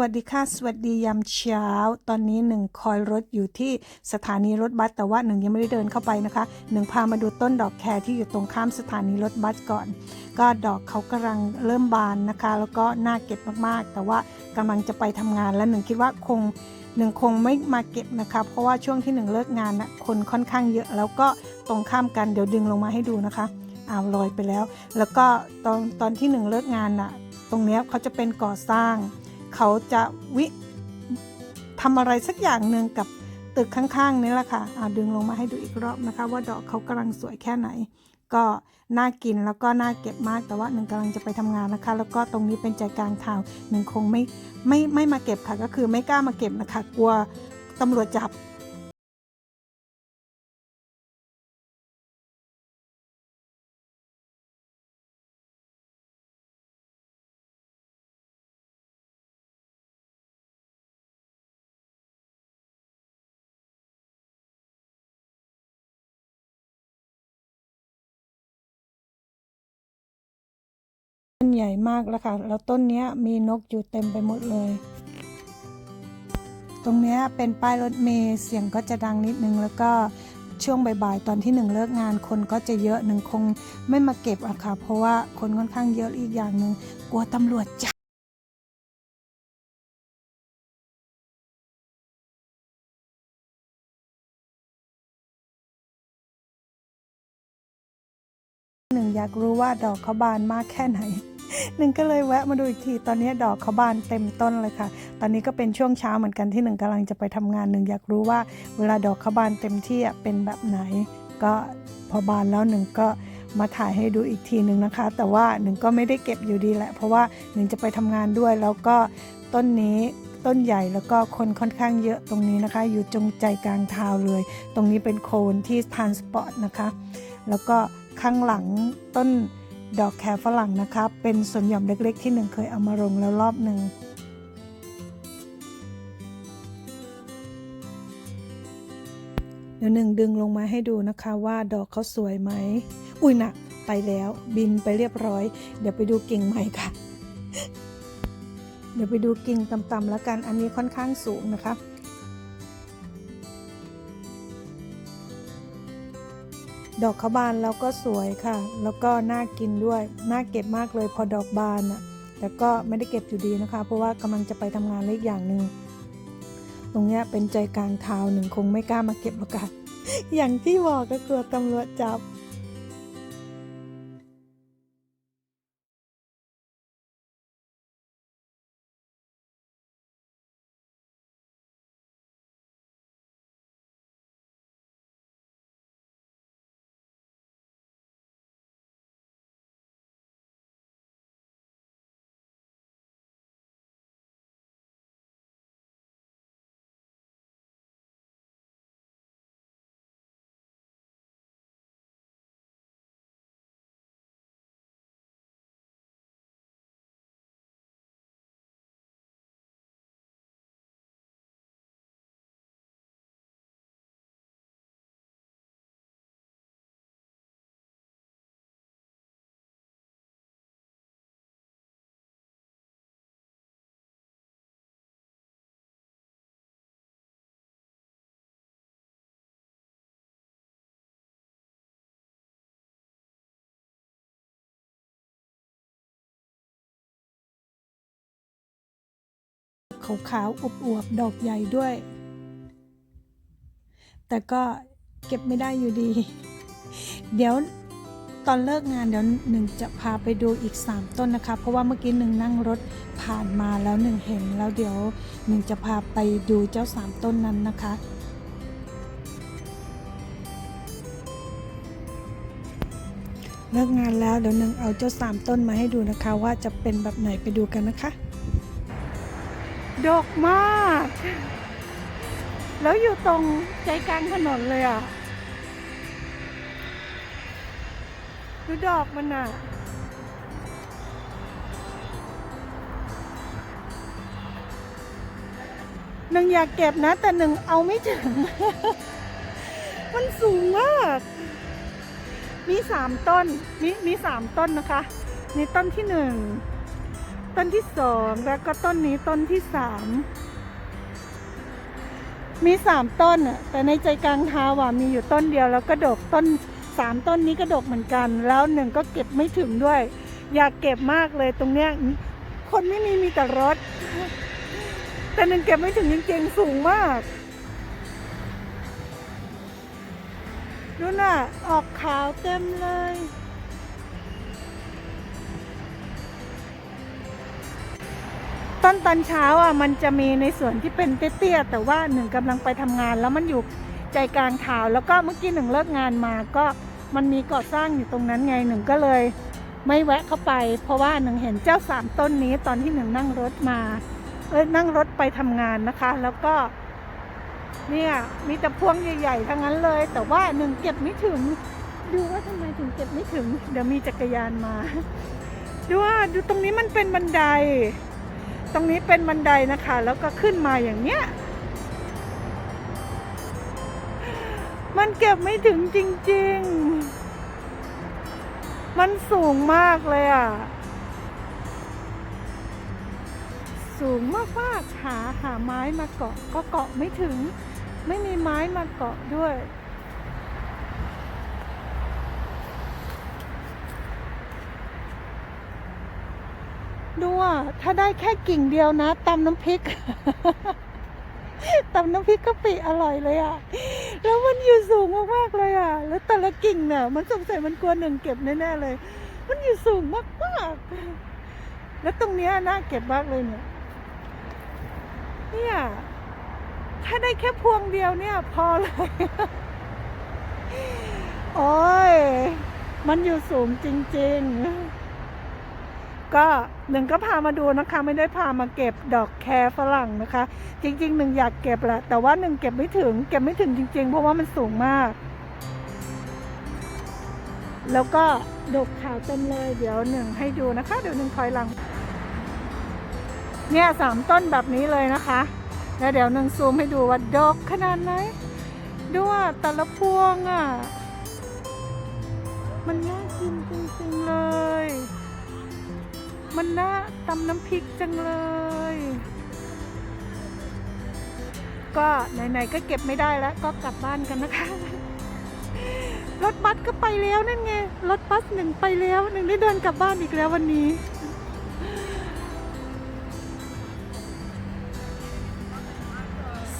วัสดีค่ะ สวัสดียามเช้า ตอนนี้หนึ่งคอยรถอยู่ที่สถานีรถบัสแต่ว่าหนึ่งยังไม่ได้เดินเข้าไปนะคะหนึ่งพามาดูต้นดอกแครที่อยู่ตรงข้ามสถานีรถบัสก่อน ก็ดอกเขากำลังเริ่มบานนะคะ แล้วก็น่าเก็บมากๆ แต่ว่ากำลังจะไปทำงานแล้วหนึ่งคิดว่าคงหนึ่งคงไม่มาเก็บนะคะเพราะว่าช่วงที่หนึ่งเลิกงานนะคนค่อนข้างเยอะ แล้วก็ตรงข้ามกันเดี๋ยวดึงลงมาให้ดูนะคะอ้าวลอยไปแล้ว แล้วก็ตอนตอนที่หนึ่งเลิกงานน่ะตรงเนี้ยเขาจะเป็นก่อสร้าง เขาจะวิทำอะไรสักอย่างหนึ่งกับตึกข้างๆนี่แหละค่ะอ่าดึงลงมาให้ดูอีกรอบนะคะ ว่าดอกเขากำลังสวยแค่ไหน ก็น่ากินแล้วก็น่าเก็บมากแต่ว่าหนึ่งกำลังจะไปทำงานนะคะ แล้วก็ตรงนี้เป็นใจกลางทางหนึ่งคงไม่ไม่ไม่มาเก็บค่ะ ก็คือไม่กล้ามาเก็บนะคะ กลัวตำรวจจับ ใหญ่มากแล้วค่ะ แล้วต้นนี้มีนกอยู่เต็มไปหมดเลย ตรงนี้เป็นป้ายรถเมล์เสียงก็จะดังนิดนึงแล้วก็ช่วงบ่ายๆตอนที่หนึ่งเลิกงานคนก็จะเยอะหนึ่งคงไม่มาเก็บอะค่ะ เพราะว่าคนค่อนข้างเยอะอีกอย่างหนึ่งกลัวตำรวจจับหนึ่งอยากรู้ว่าดอกเขาบานมากแค่ไหน หนึ่งก็เลยแวะมาดูอีกที ตอนนี้ดอกเขาบานเต็มต้นเลยค่ะ ตอนนี้ก็เป็นช่วงเช้าเหมือนกันที่หนึ่งกำลังจะไปทำงานหนึ่งอยากรู้ว่า เวลาดอกเขาบานเต็มที่อะเป็นแบบไหน ก็พอบานแล้วหนึ่งก็มาถ่ายให้ดูอีกทีหนึ่งนะคะ แต่ว่าหนึ่งก็ไม่ได้เก็บอยู่ดีแหละ เพราะว่าหนึ่งจะไปทำงานด้วย แล้วก็ต้นนี้ต้นใหญ่แล้วก็คนค่อนข้างเยอะตรงนี้นะคะ อยู่จงใจกลางทาวเลย ตรงนี้เป็นโคนที่ทานสปอร์ตนะคะ แล้วก็ข้างหลังต้น ดอกแครฝรั่งนะคะเป็นสวนหย่อมเล็กๆ ที่หนึ่งเคยเอามาลงแล้วรอบหนึ่งเดี๋ยวหนึ่งดึงลงมาให้ดูนะคะว่าดอกเขาสวยไหม อุ้ยนะไปแล้วบินไปเรียบร้อย เดี๋ยวไปดูกิ่งใหม่ค่ะ เดี๋ยวไปดูกิ่งต่ำๆแล้วกันอันนี้ค่อนข้างสูงนะคะ ดอกเขาบานแล้วก็สวยค่ะ แล้วก็น่ากินด้วย น่าเก็บมากเลยพอดอกบานอะแต่ก็ไม่ได้เก็บอยู่ดีนะคะ เพราะว่ากำลังจะไปทำงานเล็กอย่างหนึ่ง ตรงเนี้ยเป็นใจกลางทาวน์หนึ่งคงไม่กล้ามาเก็บหรอกค่ะ อย่างที่บอกก็กลัวตำรวจจับ ขาวๆอวบๆดอกใหญ่ด้วย แต่ก็เก็บไม่ได้อยู่ดี เดี๋ยวตอนเลิกงานเดี๋ยวหนึ่งจะพาไปดูอีก 3 ต้นนะคะ เพราะว่าเมื่อกี้หนึ่งนั่งรถผ่านมาแล้วหนึ่งเห็นแล้วเดี๋ยวหนึ่งจะพาไปดูเจ้า 3 ต้นนั้นนะคะ เลิกงานแล้วเดี๋ยวหนึ่งเอาเจ้า 3 ต้นมาให้ดูนะคะ ว่าจะเป็นแบบไหนไปดูกันนะคะ ดกมาก แล้วอยู่ตรงใจกลางถนนเลยอะดูดอกมันอะหนึ่งอยากเก็บนะ แต่หนึ่งเอาไม่ถึง มันสูงมาก มีสามต้น มีมีสามต้นนะคะมีต้นที่หนึ่ง ต้นที่สองแล้วก็ต้นนี้ต้นที่สามมีสามต้นอะแต่ในใจกลางท้าอะมีอยู่ต้นเดียวแล้วก็ดกต้นสามต้นนี้ก็ดกเหมือนกัน แล้วหนึ่งก็เก็บไม่ถึงด้วย อยากเก็บมากเลยตรงเนี้ยคนไม่มีมีแต่รถ แต่หนึ่งเก็บไม่ถึงจริงๆสูงมากดูน่ะออกขาวเต็มเลย ต้นตอนเช้าอะมันจะมีในส่วนที่เป็นเตี้ยๆแต่ว่าหนึ่งกำลังไปทำงาน แล้วมันอยู่ใจกลางขาวแล้วก็เมื่อกี้หนึ่งเลิกงานมาก็มันมีก่อสร้างอยู่ตรงนั้นไงหนึ่งก็เลย ไม่แวะเข้าไป เพราะว่าหนึ่งเห็นเจ้าสามต้นนี้ตอนที่หนึ่งนั่งรถมาเอ้ยนั่งรถไปทำงานนะคะ แล้วก็ เนี่ยมีแต่พวงใหญ่ๆทั้งนั้นเลย แต่ว่าหนึ่งเก็บไม่ถึง ดูว่าทำไมถึงเก็บไม่ถึง เดี๋ยวมีจักรยานมา ดูว่าดูตรงนี้มันเป็นบันได ตรงนี้เป็นบันไดนะคะ แล้วก็ขึ้นมาอย่างเนี้ย มันเก็บไม่ถึงจริง ๆ มันสูงมากเลยอะ สูงมากๆหาหาไม้มาเกาะก็เกาะไม่ถึง ไม่มีไม้มาเกาะด้วย ดูอะถ้าได้แค่กิ่งเดียวนะตำน้ำพริกตำน้ำพริกกะปิอร่อยเลยอะ แล้วมันอยู่สูงมากๆเลยอะ แล้วแต่ละกิ่งเนี่ยมันสงสัยมันกลัวหนึ่งเก็บแน่ๆเลย มันอยู่สูงมากๆ แล้วตรงเนี้ยน่าเก็บมากเลยเนี่ย เนี่ย ถ้าได้แค่พวงเดียวเนี่ย พอเลย โอ้ย มันอยู่สูงจริง ๆ ก็หนึ่งก็พามาดูนะคะ ไม่ได้พามาเก็บดอกแครฝรั่งนะคะ จริงๆหนึ่งอยากเก็บแหละ แต่ว่าหนึ่งเก็บไม่ถึง เก็บไม่ถึงจริง ๆ เพราะว่ามันสูงมาก แล้วก็ดอกขาวเต็มเลย เดี๋ยวหนึ่งให้ดูนะคะ เดี๋ยวหนึ่งคอยหลัง เนี่ยสามต้นแบบนี้เลยนะคะ แล้วเดี๋ยวหนึ่งซูมให้ดูว่าดอกขนาดไหนดูว่าแต่ละพวงอะ มันน่ากิ มันน่าตำน้ำพริกจังเลย ก็ไหนๆก็เก็บไม่ได้แล้ว ก็กลับบ้านกันนะคะ รถบัสก็ไปแล้วนั่นไง รถบัสหนึ่งไปแล้วหนึ่งได้เดินกลับบ้านอีกแล้ววันนี้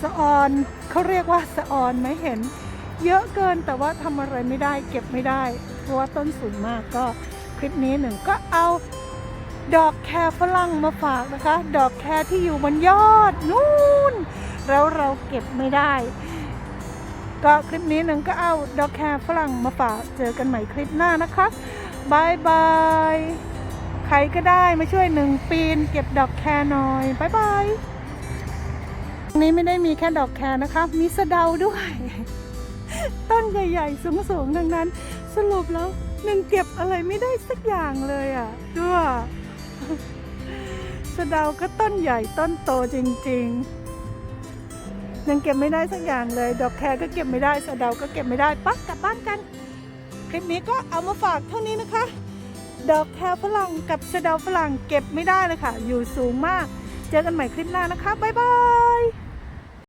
สะออนเขาเรียกว่าสะออนไหมเห็น เยอะเกินแต่ว่าทำอะไรไม่ได้เก็บไม่ได้ เพราะว่าต้นสูงมากก็คลิปนี้หนึ่งก็เอา ดอกแครฝรั่งมาฝากนะคะ ดอกแครที่อยู่บนยอดนู่นแล้วเราเก็บไม่ได้ ก็คลิปนี้หนึ่งก็เอาดอกแครฝรั่งมาฝากเจอกันใหม่คลิปหน้านะคะบายบายใครก็ได้มาช่วยหนึ่งปีน เก็บดอกแครหน่อยบายบายตรงนี้ไม่ได้มีแค่ดอกแครนะคะ มีสะเดาด้วย ต้นใหญ่ๆ สูงๆดังนั้น สรุปแล้วหนึ่งเก็บอะไรไม่ได้สักอย่างเลยอะด้วย สะเดาก็ต้นใหญ่ต้นโตจริง ๆ ยังเก็บไม่ได้สักอย่างเลย ดอกแครก็เก็บไม่ได้สะเดาก็เก็บไม่ได้ปั๊บกลับบ้านกัน คลิปนี้ก็เอามาฝากเท่านี้นะคะ ดอกแครฝรั่งกับสะเดาฝรั่งเก็บไม่ได้เลยค่ะ อยู่สูงมาก เจอกันใหม่คลิปหน้านะคะบ๊ายบาย